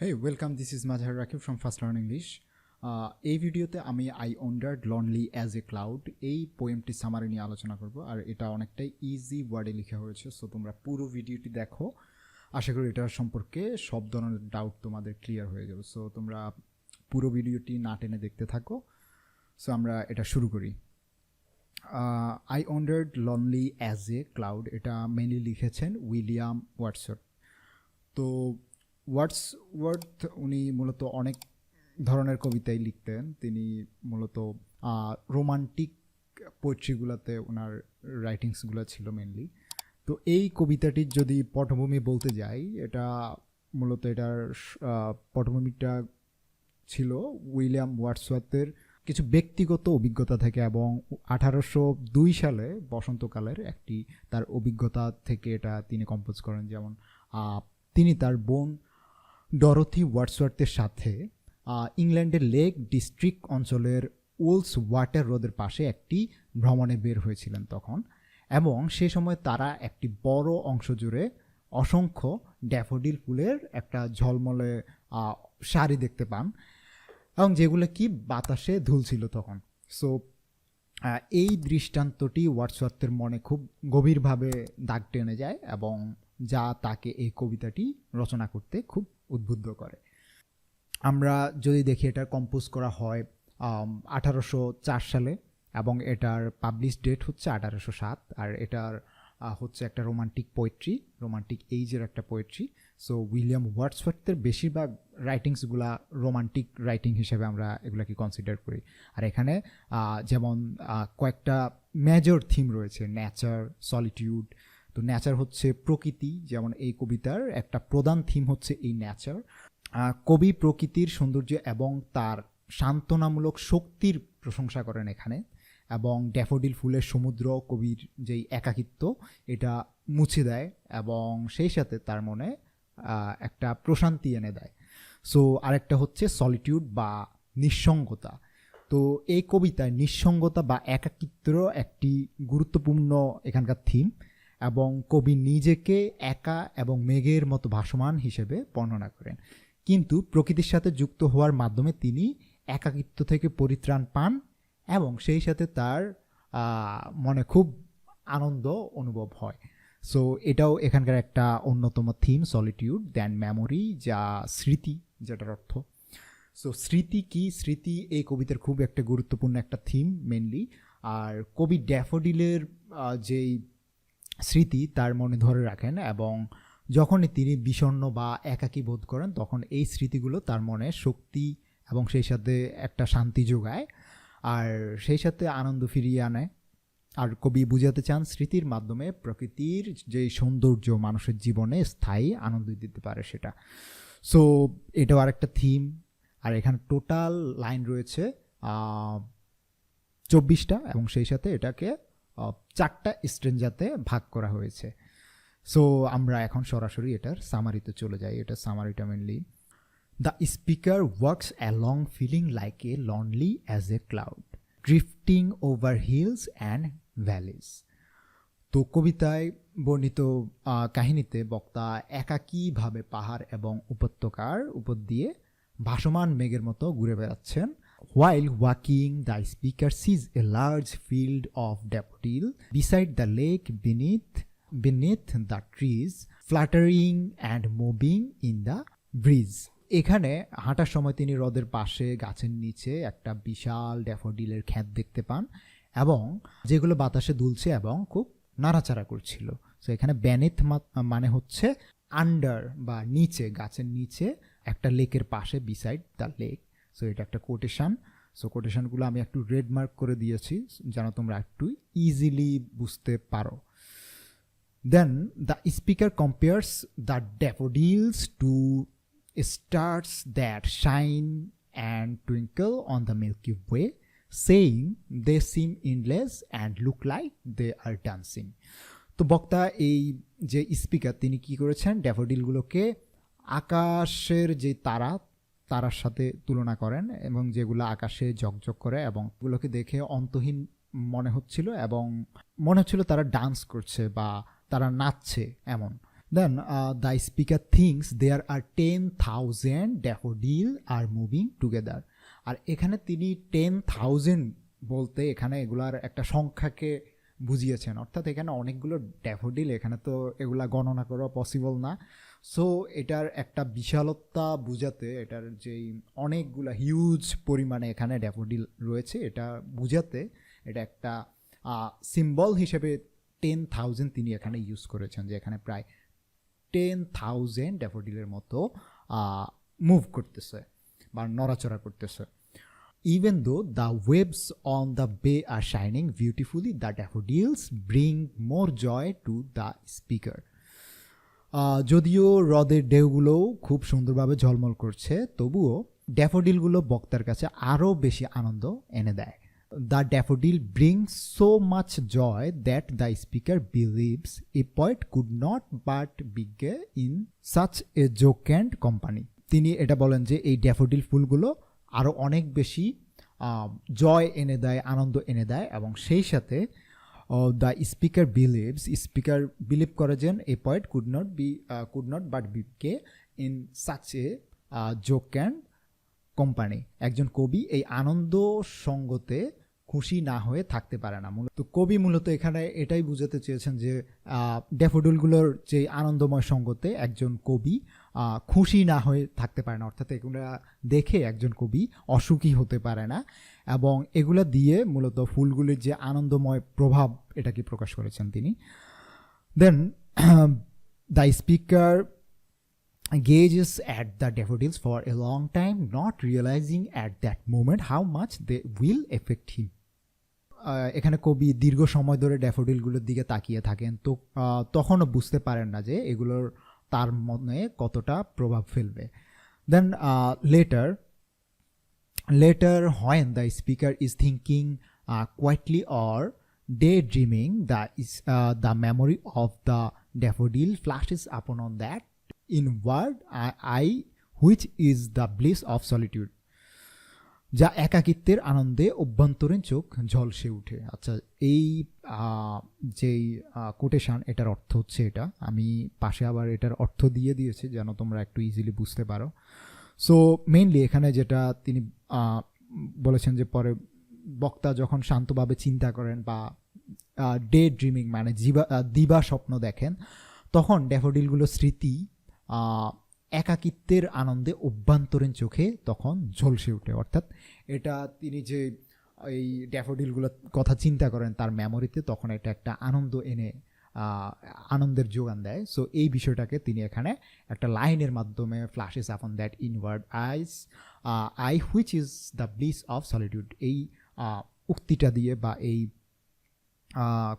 Hey, welcome. This is Mazhar Rakib from Fast Learn English. Uh, এই ভিডিওতে আমি I wandered lonely as a cloud এই পোয়েমটি summary নিয়ে আলোচনা করব আর এটা অনেকটাই ইজি ওয়ার্ডে লেখা হয়েছে সো তোমরা পুরো ভিডিওটি দেখো আশা করি এটার সম্পর্কে সব ধরনের ডাউট তোমাদের ক্লিয়ার হয়ে যাবে সো তোমরা পুরো ভিডিওটি না টেনে দেখতে থাকো সো আমরা এটা শুরু করি I wandered lonely as a cloud এটা মেনলি লিখেছেন উইলিয়াম ওয়াটসট তো ওয়ার্ডস ওয়ার্থ উনি মূলত অনেক ধরনের কবিতাই লিখতেন। তিনি মূলত রোমান্টিক পোয়েট্রিগুলোতে ওনার রাইটিংসগুলো ছিল মেনলি তো এই কবিতাটির যদি পটভূমি বলতে যাই, এটা মূলত এটার পটভূমিটা ছিল উইলিয়াম ওয়াটসওয়ার্থের কিছু ব্যক্তিগত অভিজ্ঞতা থেকে এবং আঠারোশো দুই সালে বসন্তকালের একটি তার অভিজ্ঞতা থেকে এটা তিনি কম্পোজ করেন। যেমন তিনি তার বোন ডরথি ওয়াটসওয়ার্থের সাথে ইংল্যান্ডের লেক ডিস্ট্রিক্ট অঞ্চলের ওলস ওয়াটার রোদের পাশে একটি ভ্রমণে বের হয়েছিলেন তখন এবং সে সময় তারা একটি বড় অংশ জুড়ে অসংখ্য ড্যাফোডিল ফুলের একটা ঝলমলে শাড়ি দেখতে পান এবং যেগুলো কি বাতাসে ধুলছিল তখন। সো এই দৃষ্টান্তটি ওয়াটসওয়ার্থের মনে খুব গভীরভাবে দাগ টেনে যায় এবং যা তাকে এই কবিতাটি রচনা করতে খুব উদ্বুদ্ধ করে। আমরা যদি দেখি এটার কম্পোজ করা হয় আঠারোশো চার সালে এবং এটার পাবলিশ ডেট হচ্ছে আঠারোশো সাত আর এটার হচ্ছে একটা রোমান্টিক পোয়েট্রি রোমান্টিক এইজের একটা পোয়েট্রি সো উইলিয়াম ওয়ার্ডসওয়ার্থের বেশিরভাগ রাইটিংসগুলা রোমান্টিক রাইটিং হিসেবে আমরা এগুলাকে কনসিডার করি। আর এখানে যেমন কয়েকটা মেজর থিম রয়েছে নেচার সলিটিউড তো নেচার হচ্ছে প্রকৃতি, যেমন এই কবিতার একটা প্রধান থিম হচ্ছে এই ন্যাচার কবি প্রকৃতির সৌন্দর্য এবং তার সান্ত্বনামূলক শক্তির প্রশংসা করেন এখানে এবং ড্যাফোডিল ফুলের সমুদ্র কবির যেই একাকিত্ব, এটা মুছে দেয় এবং সেই সাথে তার মনে একটা প্রশান্তি এনে দেয়। সো আরেকটা হচ্ছে সলিটিউড বা নিঃসঙ্গতা। তো এই কবিতায় নিঃসঙ্গতা বা একাকিত্ব একটি গুরুত্বপূর্ণ এখানকার থিম এবং কবি নিজেকে একা এবং মেঘের মতো ভাসমান হিসেবে বর্ণনা করেন। কিন্তু প্রকৃতির সাথে যুক্ত হওয়ার মাধ্যমে তিনি একাকিত্ব থেকে পরিত্রাণ পান এবং সেই সাথে তার মনে খুব আনন্দ অনুভব হয়। সো এটাও এখানকার একটা অন্যতম থিম সলিটিউড দেন মেমোরি যা স্মৃতি, যেটার অর্থ। সো স্মৃতি কি? স্মৃতি এই কবিতার খুব একটা গুরুত্বপূর্ণ একটা থিম মেনলি আর কবি ড্যাফোডিলের যেই স্মৃতি তার মনে ধরে রাখেন এবং যখনই তিনি বিষণ্ণ বা একাকী বোধ করেন, তখন এই স্মৃতিগুলো তার মনে শক্তি এবং সেই সাথে একটা শান্তি যোগায়। আর সেই সাথে আনন্দ ফিরিয়ে আনে। আর কবি বুঝাতে চান, স্মৃতির মাধ্যমে প্রকৃতির যে সৌন্দর্য মানুষের জীবনে স্থায়ী আনন্দ দিতে পারে সেটা। সো এটাও আরেকটা থিম আর এখানে টোটাল লাইন রয়েছে চব্বিশটা এবং সেই সাথে এটাকে চারটা স্ট্রেঞ্জাতে ভাগ করা হয়েছে। সো আমরা এখন সরাসরি এটার সামারিতে চলে যাই। এটা সামারিটা mainly the speaker works along feeling like a lonely as a cloud drifting over hills and valleys তো কবিতায় বর্ণিত কাহিনীতে বক্তা একাকীভাবে পাহাড় এবং উপত্যকার উপর দিয়ে ভাসমান মেঘের মতো ঘুরে বেড়াচ্ছেন। While walking the speaker sees a large field of daffodil beside the lake beneath beneath the trees fluttering and moving in the breeze এখানে হাঁটার সময় তিনি হ্রদের পাশে গাছের নিচে একটা বিশাল ড্যাফোডিলের খ্যাত দেখতে পান এবং যেগুলো বাতাসে দুলছে এবং খুব নাড়াচাড়া করছিল। সো এখানে ব্যানেথ মানে হচ্ছে আন্ডার বা নিচে, গাছের নিচে একটা লেকের পাশে বিসাইড দ্য লেক সো এটা একটা কোটেশান সো কোটেশানগুলো আমি একটু রেডমার্ক করে দিয়েছি, যেন তোমরা একটু ইজিলি বুঝতে পারো। Then the speaker compares the daffodils to stars that shine and twinkle on the Milky Way same they seem endless and look like they are dancing তো বক্তা এই যে স্পিকার তিনি কি করেছেন? ড্যাফোডিলগুলোকে আকাশের যে তারা তারার সাথে তুলনা করেন এবং যেগুলো আকাশে ঝকঝক করে এবং এগুলোকে দেখে অন্তহীন মনে হচ্ছিল এবং মনে হচ্ছিল তারা ডান্স করছে বা তারা নাচছে এমন। Then uh, the speaker thinks there are 10,000 daffodil are moving together আর এখানে তিনি টেন থাউজেন্ড বলতে এখানে এগুলার একটা সংখ্যাকে বুঝিয়েছেন। অর্থাৎ এখানে অনেকগুলো ড্যাফোডিল, এখানে তো এগুলা গণনা করা পসিবল না। সো এটার একটা বিশালতা বুঝাতে, এটার যেই অনেকগুলা হিউজ পরিমাণে এখানে ড্যাফোডিল রয়েছে, এটা বুঝাতে এটা একটা সিম্বল হিসেবে টেন থাউজেন্ড তিনি এখানে ইউজ করেছেন, যে এখানে প্রায় টেন থাউজেন্ড ড্যাফোডিলের মতো মুভ করতেছে বা নড়াচড়া করতেছে। Even though the waves on the bay are shining beautifully the daffodils bring more joy to the speaker যদিও হ্রদের ঢেউগুলোও খুব সুন্দরভাবে ঝলমল করছে, তবুও ড্যাফোডিলগুলো বক্তার কাছে আরও বেশি আনন্দ এনে দেয়। The daffodil brings so much joy that the speaker believes a poet could not but be gay in such a jocund and company তিনি এটা বলেন যে, এই ড্যাফোডিল ফুলগুলো আরও অনেক বেশি জয় এনে দেয়, আনন্দ এনে দেয় এবং সেই সাথে the speaker believes, speaker believe করে যেন a poet could not be could not but be gay in such a jocund and কোম্পানি একজন কবি এই আনন্দ সঙ্গতে খুশি না হয়ে থাকতে পারে না। মূলত কবি মূলত এখানে এটাই বুঝাতে চেয়েছেন যে ড্যাফোডিলগুলোর যে আনন্দময় সঙ্গতে একজন কবি খুশি না হয়ে থাকতে পারে না। অর্থাৎ এগুলা দেখে একজন কবি অসুখী হতে পারে না এবং এগুলা দিয়ে মূলত ফুলগুলির যে আনন্দময় প্রভাব এটাকে প্রকাশ করেছেন তিনি। Then the speaker gazes at the daffodils for a long time, not realizing at that moment how much they will affect him. এখানে কবি দীর্ঘ সময় ধরে ড্যাফোডিলগুলোর দিকে তাকিয়ে থাকেন। তো তখনও বুঝতে পারেন না যে এগুলোর তার মনে কতটা প্রভাব ফেলবে। Then later later when the speaker is thinking quietly or daydreaming the is the memory of the daffodil flashes upon on that inward eye which is the bliss of solitude যা একাকিত্বের আনন্দে অভ্যন্তরীণ চোখ ঝলসে উঠে। আচ্ছা এই যেই কোটেশান এটার অর্থ হচ্ছে এটা। আমি পাশে আবার এটার অর্থ দিয়ে দিয়েছি যেন তোমরা একটু ইজিলি বুঝতে পারো। সো মেইনলি এখানে যেটা তিনি বলেছেন যে পরে বক্তা যখন শান্তভাবে চিন্তা করেন বা ডে ড্রিমিং মানে জীবা দিবা স্বপ্ন দেখেন, তখন ড্যাফোডিলগুলো স্মৃতি একাকিত্বের আনন্দে অভ্যন্তরীণ চোখে তখন ঝলসে ওঠে। অর্থাৎ এটা তিনি যে এই ড্যাফোডিলগুলোর কথা চিন্তা করেন তার মেমোরিতে তখন এটা একটা আনন্দ এনে আনন্দের যোগান দেয়। সো এই বিষয়টাকে তিনি এখানে একটা লাইনের মাধ্যমে flashes upon that inward eyes eye which is the bliss of solitude এই উক্তিটা দিয়ে বা এই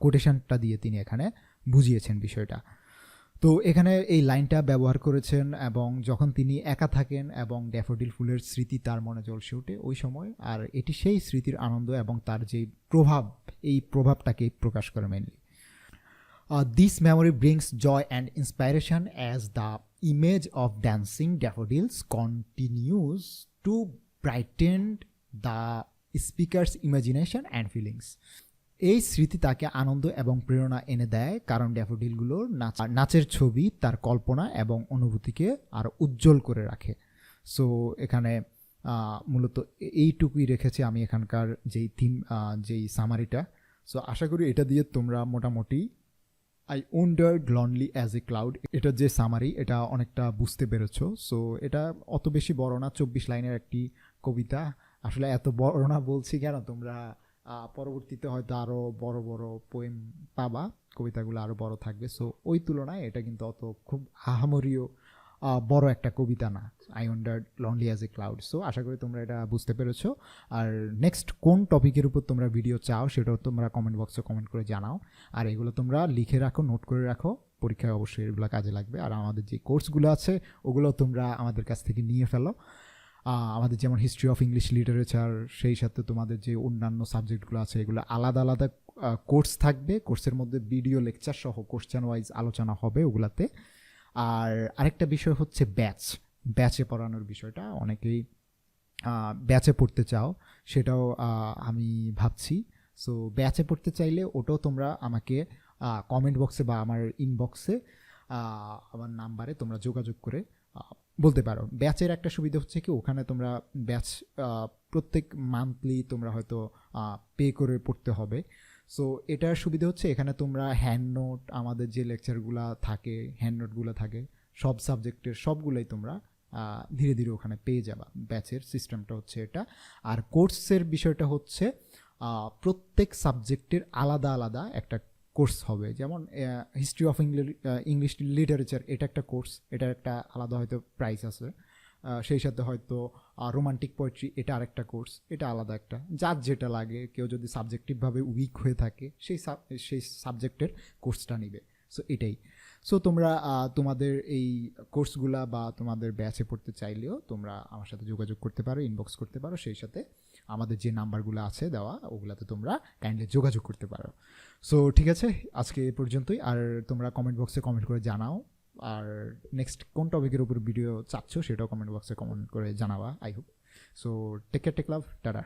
কোটেশনটা দিয়ে তিনি এখানে বুঝিয়েছেন বিষয়টা। তো এখানে এই লাইনটা ব্যবহার করেছেন এবং যখন তিনি একা থাকেন এবং ড্যাফোডিল ফুলের স্মৃতি তার মনে জ্বলসে ওঠে, ওই সময় আর এটি সেই স্মৃতির আনন্দ এবং তার যে প্রভাব, এই প্রভাবটাকে প্রকাশ করে mainly this memory brings joy and inspiration as the image of dancing daffodils continues to brightened the speaker's imagination and feelings এই স্মৃতি তাকে আনন্দ এবং প্রেরণা এনে দেয়, কারণ ড্যাফোডিলগুলোর নাচ নাচের ছবি, তার কল্পনা এবং অনুভূতিকে আরও উজ্জ্বল করে রাখে। সো এখানে মূলত এইটুকুই রেখেছি আমি এখানকার যেই থিম যেই সামারিটা সো আশা করি এটা দিয়ে তোমরা মোটামুটি I wandered lonely as a cloud এটা যে সামারি এটা অনেকটা বুঝতে পেরেছ। সো এটা অত বেশি বড় না, চব্বিশ লাইনের একটি কবিতা। আসলে এত বড় না বলছি কেন তোমরা পরবর্তীতে হয়তো আরও বড় বড় পোয়েম পাবা, কবিতাগুলো আরও বড় থাকবে। সো ওই তুলনায় এটা কিন্তু অত খুব আহামরীয় বড় একটা কবিতা না। I wander lonely as a cloud so আশা করি তোমরা এটা বুঝতে পেরেছ। আর নেক্সট কোন টপিকের উপর তোমরা ভিডিও চাও, সেটাও তোমরা কমেন্ট বক্সে কমেন্ট করে জানাও। আর এগুলো তোমরা লিখে রাখো নোট করে রাখো। পরীক্ষায় অবশ্যই এগুলো কাজে লাগবে। আর আমাদের যে কোর্সগুলো আছে, ওগুলো তোমরা আমাদের কাছ থেকে নিয়ে ফেলো। আমাদের যেমন হিস্ট্রি অফ ইংলিশ লিটারেচার সেই সাথে তোমাদের যে অন্যান্য সাবজেক্টগুলো আছে, এগুলো আলাদা আলাদা কোর্স থাকবে। কোর্সের মধ্যে ভিডিও লেকচার সহ কোশ্চেন ওয়াইজ আলোচনা হবে ওগুলাতে। আর আরেকটা বিষয় হচ্ছে ব্যাচ ব্যাচে পড়ানোর বিষয়টা। অনেকেই ব্যাচে পড়তে চাও, সেটাও আমি ভাবছি। সো ব্যাচে পড়তে চাইলে ওটাও তোমরা আমাকে কমেন্ট বক্সে বা আমার ইনবক্সে আমার নাম্বারে তোমরা যোগাযোগ করে বলতে পারো ব্যাচের একটা সুবিধা হচ্ছে কি, ওখানে তোমরা ব্যাচ প্রত্যেক মান্থলি তোমরা হয়তো পে করে পড়তে হবে। সো এটার সুবিধা হচ্ছে এখানে তোমরা হ্যান্ড নোট আমাদের যে লেকচারগুলো থাকে হ্যান্ড নোটগুলো থাকে, সব সাবজেক্টের সবগুলোই তোমরা ধীরে ধীরে ওখানে পেয়ে যাবা। ব্যাচের সিস্টেমটা হচ্ছে এটা। আর কোর্সের বিষয়টা হচ্ছে প্রত্যেক সাবজেক্টের আলাদা আলাদা একটা কোর্স হবে। যেমন হিস্ট্রি অফ ইংলিশ লিটারেচার এটা একটা কোর্স, এটা একটা আলাদা হয়তো প্রাইস আছে। সেই সাথে হয়তো রোমান্টিক পোয়েট্রি এটা আরেকটা কোর্স, এটা আলাদা একটা। যার যেটা লাগে, কেউ যদি সাবজেক্টিভভাবে উইক হয়ে থাকে, সেই সেই সাবজেক্টের কোর্সটা নেবে। সো এটাই। সো তোমরা তোমাদের এই কোর্সগুলা বা তোমাদের ব্যাচে পড়তে চাইলেও তোমরা আমার সাথে যোগাযোগ করতে পারো ইনবক্স করতে পারো, সেই সাথে আমাদের যে নাম্বারগুলো আছে দেওয়া, ওগুলাতে তোমরা কাইন্ডলি যোগাযোগ করতে পারো। সো ঠিক আছে, আজকে এ পর্যন্তই। আর তোমরা কমেন্ট বক্সে কমেন্ট করে জানাও। আর নেক্সট কোন টপিকের উপর ভিডিও চাচ্ছ, সেটাও কমেন্ট বক্সে কমেন্ট করে জানাবা I hope so take care take love tata.